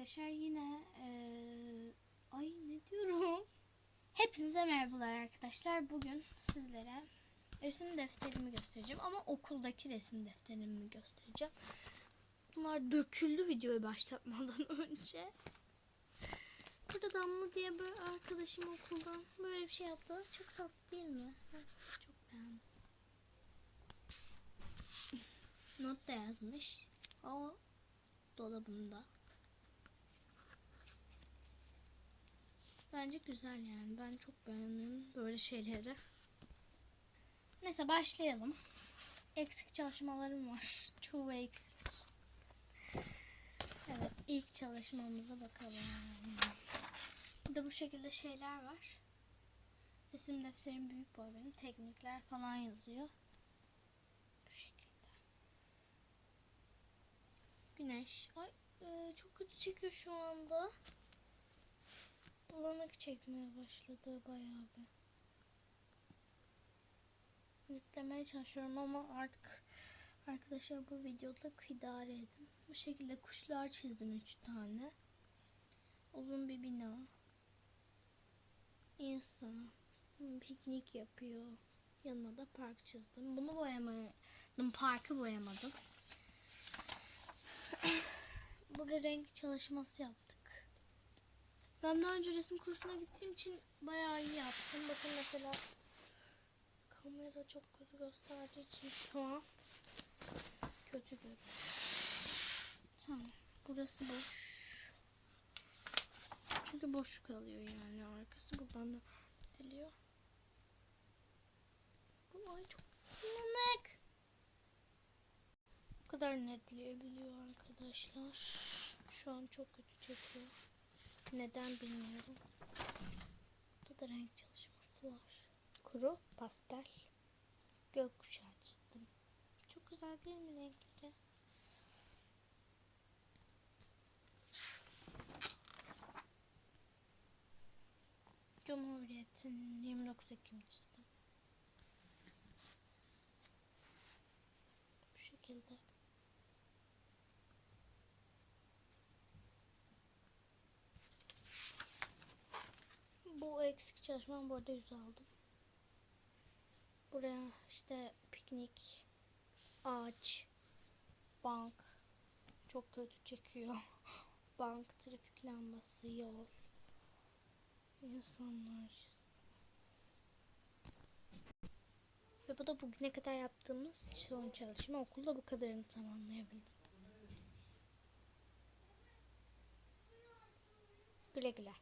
arkadaşlar yine eee, ay ne diyorum? Hepinize merhabalar arkadaşlar. Bugün sizlere resim defterimi göstereceğim ama okuldaki resim defterimi göstereceğim. Bunlar döküldü videoyu başlatmadan önce. Burada Damla diye bir arkadaşım okuldan böyle bir şey yaptı. Çok tatlı değil mi? Çok beğendim. Not da yazmış. O dolabımda. Bence güzel yani. Ben çok beğendim böyle şeyleri. Neyse başlayalım. Eksik çalışmalarım var. Çoğu eksik. Evet ilk çalışmamıza bakalım. Burada bu şekilde şeyler var. Resim defterim büyük boy benim. Teknikler falan yazıyor. Bu şekilde. Güneş. Ay e, çok kötü çekiyor şu anda. Bulanık çekmeye başladı bayağı bir. Netlemeye çalışıyorum ama artık arkadaşlar bu videoda idare edin. Bu şekilde kuşlar çizdim 3 tane. Uzun bir bina. İnsan. Piknik yapıyor. Yanına da park çizdim. Bunu boyamadım. Parkı boyamadım. Burada renk çalışması yaptık. Ben daha önce resim kursuna gittiğim için bayağı iyi yaptım. Bakın mesela kamera çok kötü gösterdiği için şu an kötü görünüyor. Tamam. Burası boş. Çünkü boş kalıyor yani arkası buradan da diliyor. Bu ay çok bulanık. Bu kadar netleyebiliyor arkadaşlar. Şu an çok kötü çekiyor. Neden bilmiyorum. Burada da renk çalışması var. Kuru pastel. Gökkuşağı çizdim. Çok güzel değil mi renkleri? Cumhuriyet'in 29 Ekim çizdim. Bu şekilde. Bu eksik çalışmam bu arada 100 aldım. Buraya işte piknik, ağaç, bank çok kötü çekiyor. bank, trafik lambası, yol, insanlar. Ve bu da bugüne kadar yaptığımız son çalışma. Okulda bu kadarını tamamlayabildim. Güle güle.